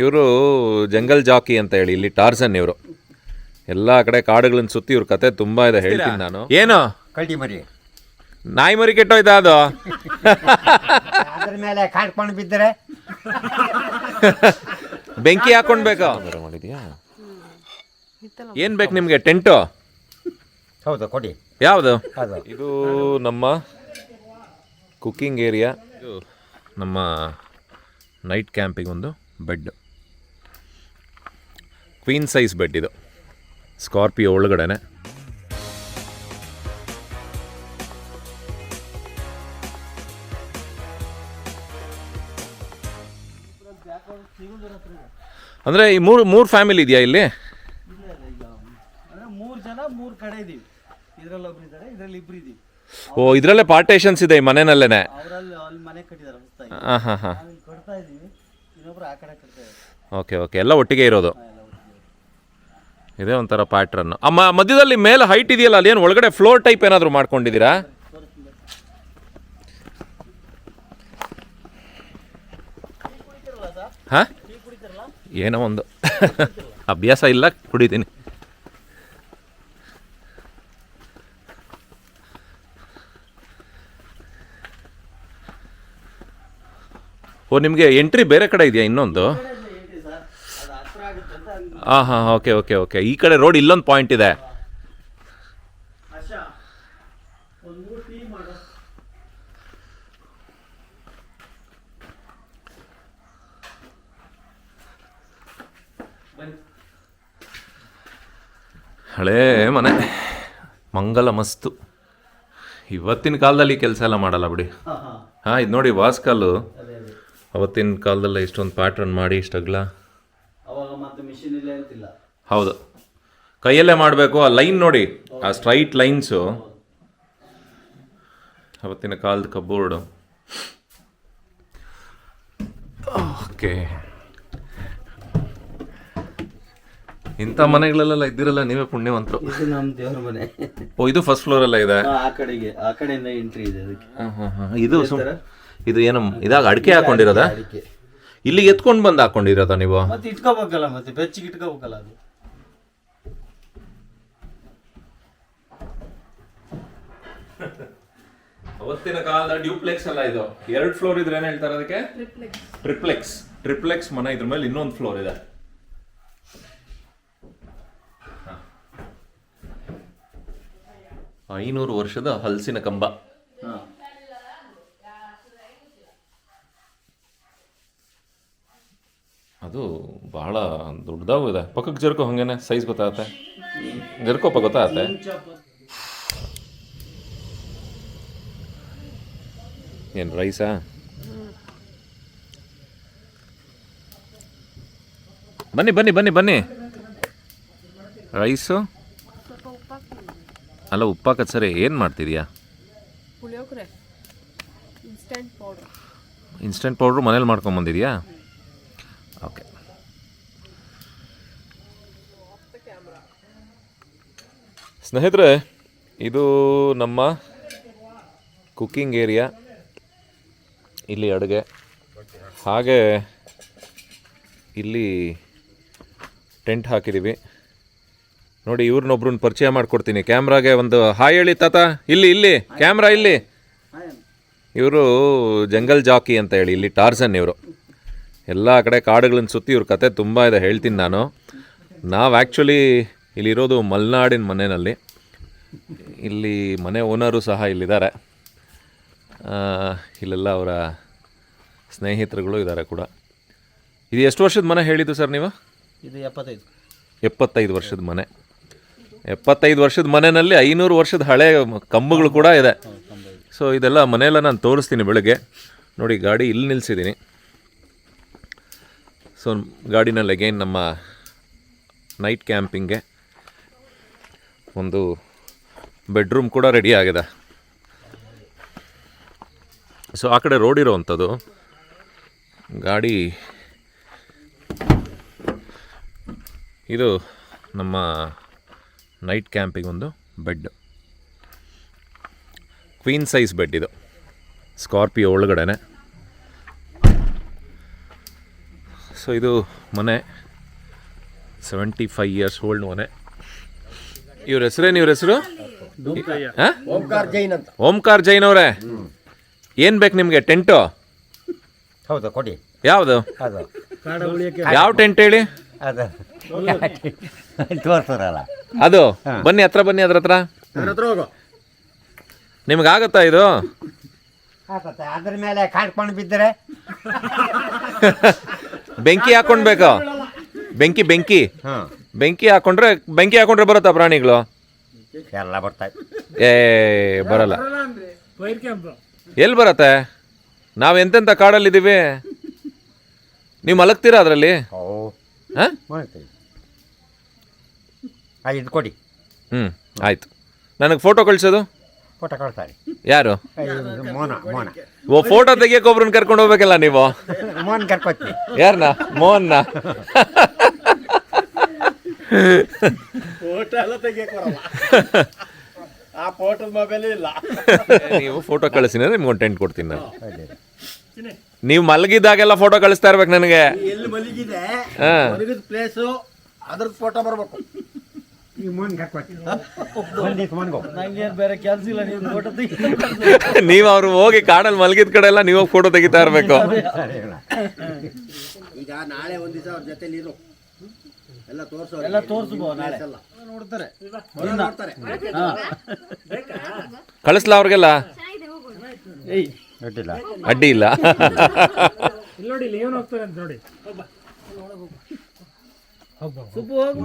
ಇವರು ಜಂಗಲ್ ಜಾಕಿ ಅಂತ ಹೇಳಿ ಇಲ್ಲಿ ಟಾರ್ಸನ್ ಇವರು. ಎಲ್ಲ ಕಡೆ ಕಾಡುಗಳನ್ನ ಸುತ್ತಿ ಇವ್ರ ಕತೆ ತುಂಬಾ ಇದೆ ಹೇಳ್ತೀನಿ ನಾನು. ಏನು? ಕಳ್ಳಿ ಮರಿ. ನಾಯಿ ಮರಿ ಕೆಟ್ಟೋಯ್ತ ಅದು? ಅದ್ರ ಮೇಲೆ ಕಾಡ್ಕೊಂಡು ಬಿದ್ದರೆ? ಬೆಂಕಿ ಹಾಕೊಂಡ್ಬೇಕು? ಮಾಡಿದ್ಯಾ ಏನ್ ಬೇಕು ನಿಮ್ಗೆ ಟೆಂಟು? ಹೌದು ಕೊಡಿ. ಯಾವುದು? ಅದು. ಇದು ನಮ್ಮ ಕುಕ್ಕಿಂಗ್ ಏರಿಯಾ. ಇದು ನಮ್ಮ ನೈಟ್ ಕ್ಯಾಂಪಿಗೆ ಒಂದು ಬೆಡ್ ಕ್ವೀನ್ ಸೈಜ್ ಬೆಡ್ ಇದು. ಸ್ಕಾರ್ಪಿಯೋ ಒಳಗಡೆನೆ. ಅಂದರೆ ಈ ಮೂರು ಮೂರು ಫ್ಯಾಮಿಲಿ ಇದೆಯಾ ಇಲ್ಲಿ? ಮೂರು ಜನ ಮೂರು ಕಡೆ ಇದೀವಿ. ಇದ್ರಲ್ಲಿ ಒಬ್ರು ಇದ್ದಾರೆ ಇದ್ರಲ್ಲಿ ಇಬ್ರು ಇದೀವಿ. ಓ ಇದರಲ್ಲೇ ಪಾರ್ಟೇಷನ್ಸ್ ಇದೆ ಈ ಮನೆಯಲ್ಲೇನೆ ಅವರಲ್ಲಿ ಅಲ್ಲಿ ಮನೆ ಕಟ್ಟಿದ್ದಾರೆ ಹೊಸದಾಗಿ. ಹಾಂ ಹಾಂ ಹಾಂ ಕಟ್ತಾ ಇದೀವಿ. ಇನ್ನೊಬ್ರು ಆ ಕಡೆ ಕಟ್ತಾ ಇದ್ದಾರೆ. ಓಕೆ ಓಕೆ ಎಲ್ಲ ಒಟ್ಟಿಗೆ ಇರೋದು. ಇದೇ ಒಂಥರ ಪ್ಯಾಟ್ರನ್ ಅಮ್ಮ, ಮಧ್ಯದಲ್ಲಿ ಮೇಲೆ ಹೈಟ್ ಇದೆಯಲ್ಲ, ಅಲ್ಲಿ ಏನು ಒಳಗಡೆ ಫ್ಲೋರ್ ಟೈಪ್ ಏನಾದರೂ ಮಾಡ್ಕೊಂಡಿದ್ದೀರಾ? ಹಾಂ? ಏನೋ ಒಂದು. ಅಭ್ಯಾಸ ಇಲ್ಲ, ಕುಡಿತೀನಿ. ಓ, ನಿಮಗೆ ಎಂಟ್ರಿ ಬೇರೆ ಕಡೆ ಇದೆಯಾ ಇನ್ನೊಂದು ಏನ್ರಿ ಸರ್ ಅದು ಹತ್ರ ಆಗುತ್ತೆ ಅಂತ ಹಂಗ್ ಹಾಂ ಹಾಂ ಓಕೆ ಓಕೆ ಓಕೆ. ಈ ಕಡೆ ರೋಡ್ ಇಲ್ಲೊಂದು ಪಾಯಿಂಟ್ ಇದೆ. ಹಳೇ ಮನೆ. ಮಂಗಲ ಮಸ್ತು. ಇವತ್ತಿನ ಕಾಲದಲ್ಲಿ ಕೆಲಸ ಎಲ್ಲ ಮಾಡಲ್ಲ ಬಿಡಿ. ಹಾಂ ಇದು ನೋಡಿ ವಾಸ್ಕಾಲು ಅವತ್ತಿನ ಕಾಲದಲ್ಲೇ ಇಷ್ಟೊಂದು ಪ್ಯಾಟ್ರನ್ ಮಾಡಿ ಇಷ್ಟಗ್ಲ ಅವಾಗ ಮತ್ತೆ ಮಿಷಿನ್ ಇಲ್ಲ ಅಂತಿಲ್ಲ ಹೌದು. ಕೈಯಲ್ಲೇ ಮಾಡಬೇಕು ಆ ಲೈನ್ ನೋಡಿ ಆ ಸ್ಟ್ರೈಟ್ ಲೈನ್ಸು ಅವತ್ತಿನ ಕಾಲದ ಕಬೋರ್ಡು. ಓಕೆ. ಇಂಥ ಮನೆಗಳಲ್ಲೆಲ್ಲ ಇದ್ದಿರಲ್ಲ ನೀವೇ ಪುಣ್ಯವಂತರು. ಇದು ನಮ್ಮ ದೇವ್ರ ಮನೆ. ಓ ಇದು ಫಸ್ಟ್ ಫ್ಲೋರ್ ಎಲ್ಲ ಇದೆ? ಆ ಕಡೆಗೆ ಆ ಕಡೆಯಿಂದ ಎಂಟ್ರಿ ಇದೆ ಅದಕ್ಕೆ. ಹಾಂ ಹಾಂ ಹಾಂ. ಇದು ಇದು ಏನು ಇದಾಗ ಅಡಿಕೆ ಹಾಕೊಂಡಿರೋದಾ? ಇಲ್ಲಿ ಎತ್ಕೊಂಡು ಬಂದು ಹಾಕೊಂಡಿರೋದ ನೀವು? ಮತ್ತೆ ಇಟ್ಕೋಬೇಕಲ್ಲ ಮತ್ತೆ ಬೆಚ್ಚಿಗೆ ಇಟ್ಕೋಬೇಕಲ್ಲ ಅದು. ಅವತ್ತಿನ ಕಾಲದ ಡ್ಯೂಪ್ಲೆಕ್ಸ್ ಅಲ್ಲ ಇದು? ಎರಡು ಫ್ಲೋರ್ ಇದ್ರೆ ಏನ್ ಹೇಳ್ತಾರೆ ಅದಕ್ಕೆ? ಟ್ರಿಪ್ಲೆಕ್ಸ್. ಟ್ರಿಪ್ಲೆಕ್ಸ್. ಮನೆ ಇದ್ರ ಮೇಲೆ ಇನ್ನೊಂದು ಫ್ಲೋರ್ ಇದೆ. ಐನೂರು ವರ್ಷದ ಹಲಸಿನ ಕಂಬ. ಅದು ಬಹಳ ದೊಡ್ಡದಾಗೂ ಇದೆ. ಪಕ್ಕಕ್ಕೆ ಜರ್ಕೋ ಹಂಗೇನೆ ಸೈಜ್ ಗೊತ್ತಾಗತ್ತೆ. ಜರ್ಕೋಪ ಗೊತ್ತಾಗತ್ತೆ. ಏನು ರೈಸಾ ಬನ್ನಿ ಬನ್ನಿ ಬನ್ನಿ ಬನ್ನಿ. ರೈಸು ಅಲ್ಲ ಉಪ್ಪಾಕತ್ ಸರಿ ಏನು ಮಾಡ್ತಿದ್ಯಾ? Puliyogare. Instant powder instant powder ಮನೇಲಿ ಮಾಡ್ಕೊಂಬಂದಿದ್ಯಾ ಓಕೆ ಸ್ನೇಹಿತರೆ, ಇದು ನಮ್ಮ ಕುಕ್ಕಿಂಗ್ ಏರಿಯಾ ಇಲ್ಲಿ ಅಡುಗೆ. ಹಾಗೆ ಇಲ್ಲಿ ಟೆಂಟ್ ಹಾಕಿದ್ದೀವಿ ನೋಡಿ, ಇವ್ರನ್ನೊಬ್ರನ್ನ ಪರಿಚಯ ಮಾಡಿಕೊಡ್ತೀನಿ. ಕ್ಯಾಮ್ರಾಗೆ ಒಂದು ಹಾಯ್ ಹೇಳಿ, ತಾತ. ಇಲ್ಲಿ ಇಲ್ಲಿ. ಕ್ಯಾಮ್ರಾ, ಇಲ್ಲಿ. ಇವರು ಜಂಗಲ್ ಜಾಕಿ ಅಂತ ಹೇಳಿ, ಇಲ್ಲಿ ಟಾರ್ಸನ್ ಇವರು. ಎಲ್ಲ ಕಡೆ ಕಾಡುಗಳನ್ನ ಸುತ್ತಿ ಇವ್ರ ಕತೆ ತುಂಬ ಇದೆ, ಹೇಳ್ತೀನಿ ನಾನು. ನಾವು ಆ್ಯಕ್ಚುಲಿ ಇಲ್ಲಿರೋದು ಮಲೆನಾಡಿನ ಮನೆಯಲ್ಲಿ. ಇಲ್ಲಿ ಮನೆ ಓನರು ಸಹ ಇಲ್ಲಿದ್ದಾರೆ. ಇಲ್ಲೆಲ್ಲ ಅವರ ಸ್ನೇಹಿತರುಗಳು ಇದ್ದಾರೆ ಕೂಡ. ಇದು ಎಷ್ಟು ವರ್ಷದ ಮನೆ ಹೇಳಿದ್ದು ಸರ್ ನೀವು? ಇದು ಎಪ್ಪತ್ತೈದು. ಎಪ್ಪತ್ತೈದು ವರ್ಷದ ಮನೆ. ಎಪ್ಪತ್ತೈದು ವರ್ಷದ ಮನೆಯಲ್ಲಿ ಐನೂರು ವರ್ಷದ ಹಳೆ ಕಂಬಗಳು ಕೂಡ ಇದೆ. ಸೊ ಇದೆಲ್ಲ ಮನೆಯೆಲ್ಲ ನಾನು ತೋರಿಸ್ತೀನಿ ಬೆಳಗ್ಗೆ. ನೋಡಿ ಗಾಡಿ ಇಲ್ಲಿ ನಿಲ್ಲಿಸಿದ್ದೀನಿ ಸೊ ಗಾಡಿನಲ್ಲಿ ಅಗೈನ್ ನಮ್ಮ ನೈಟ್ ಕ್ಯಾಂಪಿಂಗ್ಗೆ ಒಂದು ಬೆಡ್ರೂಮ್ ಕೂಡ ರೆಡಿ ಆಗಿದೆ. ಸೊ ಆ ಕಡೆ ರೋಡ್ ಇರೋವಂಥದ್ದು. ಗಾಡಿ ಇದು ನಮ್ಮ ನೈಟ್ ಕ್ಯಾಂಪಿಗೆ ಒಂದು ಬೆಡ್ ಕ್ವೀನ್ ಸೈಜ್ ಬೆಡ್ ಇದು. ಸ್ಕಾರ್ಪಿಯೋ ಒಳಗಡೆನೆ. ಸೊ ಇದು ಮನೆ ಸೆವೆಂಟಿ ಫೈವ್ ಇಯರ್ಸ್ ಓಲ್ಡ್ ಮನೆ. ಇವ್ರ ಹೆಸರೇನು ಇವ್ರ ಹೆಸರು? ಹಾಂ? ಓಂಕಾರ ಜೈನ್ ಅಂತ. ಓಂಕಾರ್ ಜೈನ್ ಅವರೇ. ಏನು ಬೇಕು ನಿಮಗೆ? ಟೆಂಟು? ಹೌದು ಕೊಡಿ. ಯಾವುದು? ಅದು. ಯಾವ ಟೆಂಟ್ ಹೇಳಿ? ಅದು. ತೋರ್ಸೋರಲ್ಲ. ಅದು? ಬನ್ನಿ ಹತ್ರ ಬನ್ನಿ ಅದ್ರ ಹತ್ರ. ನಿಮ್ಗೆ ಆಗುತ್ತಾ ಇದು? ಆಗತ್ತೆ. ಅದ್ರ ಮೇಲೆ ಕಾಡ್ಕೊಂಡು ಬಿದ್ದರೆ ಬೆಂಕಿ ಹಾಕೊಂಡ್ಬೇಕು. ಬೆಂಕಿ ಬೆಂಕಿ. ಹಾಂ. ಬೆಂಕಿ ಹಾಕೊಂಡ್ರೆ ಬೆಂಕಿ ಹಾಕೊಂಡ್ರೆ ಬರುತ್ತಾ ಪ್ರಾಣಿಗಳು? ಎಲ್ಲ ಬರ್ತಾ ಏ ಬರಲ್ಲ. ಎಲ್ಲಿ ಬರತ್ತೆ? ನಾವು ಎಂತೆಂಥ ಕಾಡಲ್ಲಿದ್ದೀವಿ? ನೀವು ಮಲಗ್ತೀರಾ ಅದರಲ್ಲಿ? ಇದು ಕೊಡಿ. ಹ್ಞೂ ಆಯ್ತು. ನನಗೆ ಫೋಟೋ ಕಳಿಸೋದು? ಫೋಟೋ ಕಳ್ತಾರೆ ಯಾರು? ಮೋನ ಮೋನ. ಓ ಫೋಟೋ ತೆಗಿಯಕ್ಕೆ ಒಬ್ರನ್ನ ಕರ್ಕೊಂಡು ಹೋಗ್ಬೇಕಲ್ಲ ನೀವು? ಮೋನ್ ಕರ್ಕೊತೀನಿ. ಯಾರನ್ನ ಮೋಹನ್ನ ಫೋಟೋ ಎಲ್ಲ ತೆಗಿಯಕ್ಕೆ ಬರಲ್ಲ ಆ ಫೋಟೋದ ಮೊಬೈಲ್ ಇಲ್ಲ. ನೀವು ಫೋಟೋ ಕಳಿಸಿನ ನಿಮ್ಗೆ ಒಂದು ಟೆಂಟ್ ಕೊಡ್ತೀನಿ ನಾನು. ನೀವು ಮಲಗಿದಾಗೆಲ್ಲ ಫೋಟೋ ಕಳಿಸ್ತಾ ಇರ್ಬೇಕು ನನಗೆ. ಎಲ್ಲಿ ಮಲಗಿದೆ ಹಾ. ಮಲಗಿದ ಪ್ಲೇಸು ಅದ್ರ ಫೋಟೋ ಬರ್ಬೇಕು. ಈ ಮೋನ್ ಕರ್ಕೊತೀನಿ ಒಂದಿತ್ತು ಮೋನ್ಗೋ ನಂಗೆ ಬೇರೆ ಕೆಲ್ಸ ಇಲ್ಲ ನೀವು ಫೋಟೋ ತೆಗಿ. ನೀವು ಅವ್ರು ಹೋಗಿ ಕಾಡಲ್ಲಿ ಮಲಗಿದ ಕಡೆ ಎಲ್ಲ ನೀವು ಫೋಟೋ ತೆಗಿತಾ ಇರ್ಬೇಕು. ಈಗ ನಾಳೆ ಒಂದ್ ದಿವಸ ಅವ್ರ ಜೊತೆಲಿ ಇರು. ಎಲ್ಲ ತೋರಿಸೋ ಎಲ್ಲ ತೋರಿಸ್ಬೋದು ನಾಳೆ. ನೋಡ್ತಾರೆ. ನೋಡ್ತಾರೆ. ಕಳಿಸ್ಲಾ ಅವ್ರಿಗೆಲ್ಲ? ಏಯ್. ಅಡ್ಡಿ ಇಲ್ಲ.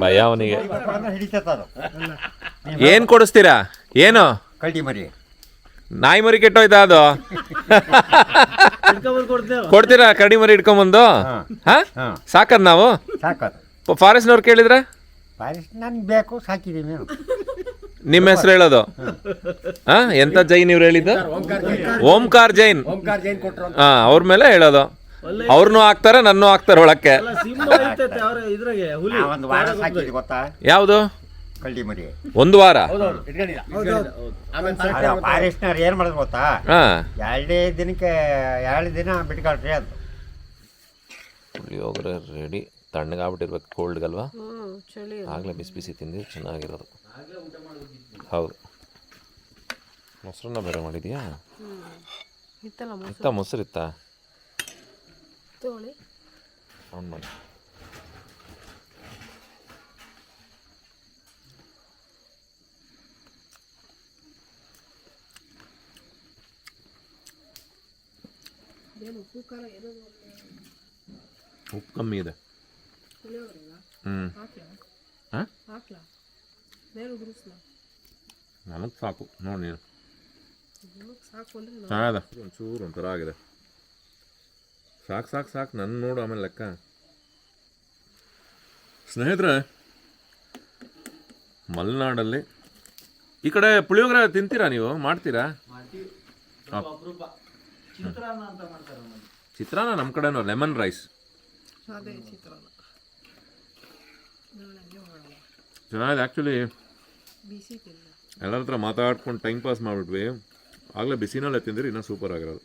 ಭಯ ಅವನಿಗೆ. ಏನ್ ಕೊಡಿಸ್ತೀರಾ? ಏನು? ಕಳ್ಳಿ ಮರಿ. ನಾಯಿ ಮರಿ ಕೆಟ್ಟೋಯ್ತಾ ಅದು? ಕೊಡ್ತೀರಾ ಕರಡಿ ಮರಿ ಇಟ್ಕೊಂಬಂದು? ಹಾ. ಸಾಕದ್ ನಾವು? ಸಾಕೋದು. ಫಾರೆಸ್ಟ್ನವ್ರು ಕೇಳಿದ್ರೆ? ಫಾರೆಸ್ಟ್ ನನ್ಗೆ ಬೇಕು ಸಾಕಿದ್ದೀನಿ ನಿಮ್ಮ ಹೆಸರು ಹೇಳೋದು? ಹಾ ಎಂತ ಜೈನ್ ಇವ್ರು ಹೇಳಿದ್ದು? ಓಂಕಾರ್ ಜೈನ್. ಓಂಕಾರ ಜೈನ್. ಕೊಟ್ರು ಹಾ ಅವ್ರ ಮೇಲೆ ಹೇಳೋದು. ಅವ್ರನ್ನೂ ಹಾಕ್ತಾರೆ ನನ್ನೂ ಹಾಕ್ತಾರೆ ಒಳಕ್ಕೆ. ಒಂದು ವಾರ ಸಾಕಿದ್ವಿ ಗೊತ್ತಾ? ಯಾವುದು? ಕಳ್ಳಿ ಮರಿ. ಒಂದು ವಾರ? ಫಾರೆಸ್ಟ್ನವ್ರು ಏನು ಮಾಡೋದು ಗೊತ್ತಾ? ಹಾ. ಎರಡೇ ದಿನಕ್ಕೆ ಎರಡು ದಿನ ಬಿಟ್ಕೊಳ್ರಿ ಅದು. ಪುಳಿಯೋಗರೆ ರೆಡಿ ತಣ್ಣಗಾಗ್ಬಿಟ್ಟಿರ್ಬೇಕು ಕೋಲ್ಡ್ಗಲ್ವಾ ಆಗಲೇ ಬಿಸಿ ಬಿಸಿ ತಿಂದು ಚೆನ್ನಾಗಿರೋದು. ಹೌದು. ಮೊಸರನ್ನ ಬೇರೆ ಮಾಡಿದ್ಯಾ? ಇತ್ತ? ಮೊಸರಿತ್ತ ಅವ್ನು ಮಾಡಿ. ಏನು ಉಪ್ಪು ಖಾರ ಏನೋ ಉಪ್ಪು ಕಮ್ಮಿ ಇದೆ. ಹ್ಞೂ ಹಾಂ? ಹಾಕ್ಲಾ? ಬೇರೆ ಉದುರಿಸ್ಲಾ? ನನಗೆ ಸಾಕು. ನೋಡಿ ನೀನು. ಒಂಚೂರು ಒಂಥರ ಆಗಿದೆ. ಸಾಕು ಸಾಕು ಸಾಕು. ನನ್ನ ನೋಡು ಆಮೇಲೆ ಲೆಕ್ಕ. ಸ್ನೇಹಿತರೆ ಮಲೆನಾಡಲ್ಲಿ ಈ ಕಡೆ ಪುಳಿಯೋಗರೆ ತಿಂತೀರಾ ನೀವು? ಮಾಡ್ತೀರಾ? ಹಾಂ. ಚಿತ್ರಾನ್ನ ಅಂತ ಮಾಡ್ತಾರೆ ನಮ್ಮಲ್ಲಿ. ಚಿತ್ರಾನ್ನ ನಮ್ಮ ಕಡೆನೋ ಲೆಮನ್ ರೈಸ್. ಅದೇ ಚಿತ್ರಾನ್ನ ಚೆನ್ನಾಗಿದೆ ಆ್ಯಕ್ಚುಲಿ ಬಿಸಿ ತಿನ್ನ ಎಲ್ಲರ ಹತ್ರ ಮಾತಾಡ್ಕೊಂಡು ಟೈಮ್ ಪಾಸ್ ಮಾಡಿಬಿಟ್ವಿ. ಆಗಲೇ ಬಿಸಿನಲ್ಲೇ ತಿಂದಿರಿ ಇನ್ನೂ ಸೂಪರ್ ಆಗಿರೋದು.